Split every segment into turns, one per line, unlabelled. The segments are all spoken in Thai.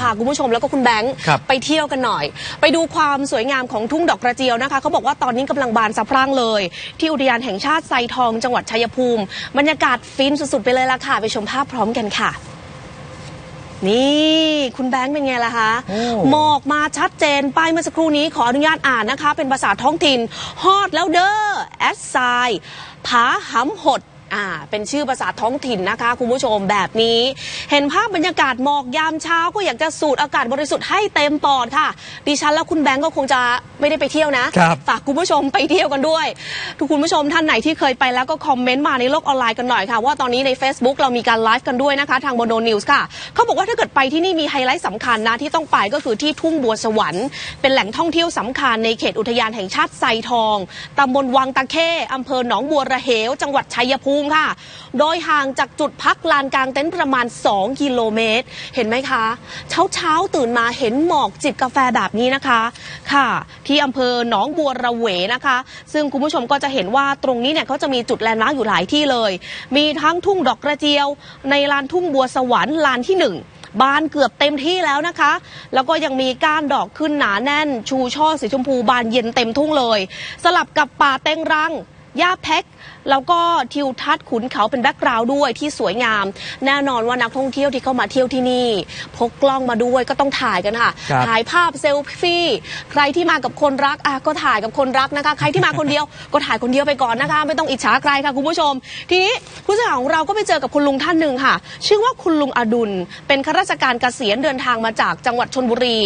พาคุณผู้ชมแล้วก็คุณแบงค์
ครับ
ไปเที่ยวกันหน่อย ไปดูความสวยงามของทุ่งดอกกระเจียวนะคะเขาบอกว่าตอนนี้กำลังบานสะพรั่งเลย ที่อุทยานแห่งชาติไซทองจังหวัดชัยภูมิ บรรยากาศฟินสุดๆไปเลยล่ะค่ะ ไปชมภาพพร้อมกันค่ะ นี่คุณแบงค์เป็นไงล่ะคะ
โอ้
หมอกมาชัดเจนป้ายเมื่อสักครู่นี้ขออนุญาตอ่านนะคะ เป็นภาษาท้องถิ่นฮอดแล้วเด้อแอดไซผาหำหด อ่า เป็นชื่อภาษาท้องถิ่นนะคะ คุณผู้ชมแบบนี้ เห็นภาพบรรยากาศหมอกยามเช้าก็อยากจะสูดอากาศบริสุทธิ์ให้เต็มปอดค่ะ ดิฉันและคุณแบงก์ก็คงจะไม่ได้ไปเที่ยวนะ ครับ ฝากคุณผู้ชมไปเที่ยวกันด้วย ทุกคุณผู้ชมท่านไหนที่เคยไปแล้วก็คอมเมนต์มาในโลกออนไลน์กันหน่อยค่ะ ว่าตอนนี้ใน Facebook เรามีการไลฟ์กันด้วยนะคะ ทางโมโนนิวส์ค่ะเขาบอกว่าถ้าเกิดไปที่นี่มีไฮไลท์สำคัญนะที่ต้องไปก็คือที่ทุ่งบัวสวรรค์เป็นแหล่งท่องเที่ยวสำคัญในเขตอุทยานแห่งชาติไซทองตำบลวังตะเข้อำเภอหนองบัวระเหว จังหวัดชัยภูมิค่ะ โดยห่างจากจุดพักลานกลางเต็นท์ประมาณ 2 กิโลเมตร เห็นไหมคะ เช้าเช้าตื่นมาเห็นหมอกจิบกาแฟแบบนี้นะคะ ค่ะ ที่อำเภอหนองบัวระเวนะคะ ซึ่งคุณผู้ชมก็จะเห็นว่าตรงนี้เนี่ยเขาจะมีจุดแลนด์มาร์กอยู่หลายที่เลย มีทั้งทุ่งดอกกระเจียว ในลานทุ่งบัวสวรรค์ลานที่หนึ่งบานเกือบเต็มที่แล้วนะคะ แล้วก็ยังมีก้านดอกขึ้นหนาแน่น ชูช่อสีชมพูบานเย็นเต็มทุ่งเลย สลับกับป่าเต็งรัง หญ้าแพ็กแล้วก็ทิวทัศน์ขุนเขาเป็นแบ็กกราวด์ด้วยที่สวยงาม แน่นอนว่านักท่องเที่ยวที่เข้ามาเที่ยวที่นี่ พกกล้องมาด้วยก็ต้องถ่ายกันค่ะ
ครับ
ถ่ายภาพเซลฟี่ ใครที่มากับคนรักอะก็ถ่ายกับคนรักนะคะ ใครที่มาคนเดียวก็ถ่ายคนเดียวไปก่อนนะคะ ไม่ต้องอิจฉาใครค่ะคุณผู้ชม ทีนี้ผู้สื่อข่าวของเราก็ไปเจอกับคุณลุงท่านหนึ่งค่ะ ชื่อว่าคุณลุงอดุล เป็นข้าราชการเกษียณเดินทางมาจากจังหวัดชนบุรี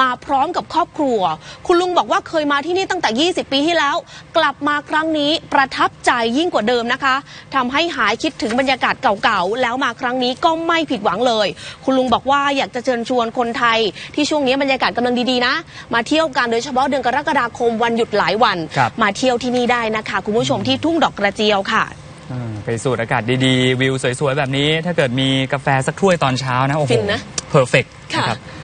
มาพร้อมกับครอบครัว คุณลุงบอกว่าเคยมาที่นี่ตั้งแต่ 20 ปีที่แล้ว กลับมาครั้งนี้ประทับใจยิ่งกว่าเดิมนะคะทำให้หายคิดถึงบรรยากาศเก่าๆ แล้วมาครั้งนี้ก็ไม่ผิดหวังเลย คุณลุงบอกว่าอยากจะเชิญชวนคนไทย ที่ช่วงนี้บรรยากาศกำลังดีๆนะ มาเที่ยวกันโดยเฉพาะเดือนกรกฎาคมวันหยุดหลายวัน
ครับ
มาเที่ยวที่นี่ได้นะคะ คุณผู้ชมที่ทุ่งดอกกระเจียวค่ะ
เออไปสูดอากาศดีๆ วิวสวยๆ แบบนี้ ถ้าเกิดมีกาแฟสักถ้วยตอนเช้านะ โอ้โห
ฟินนะ
เพอร์เฟก
ค่ะ
นะครับ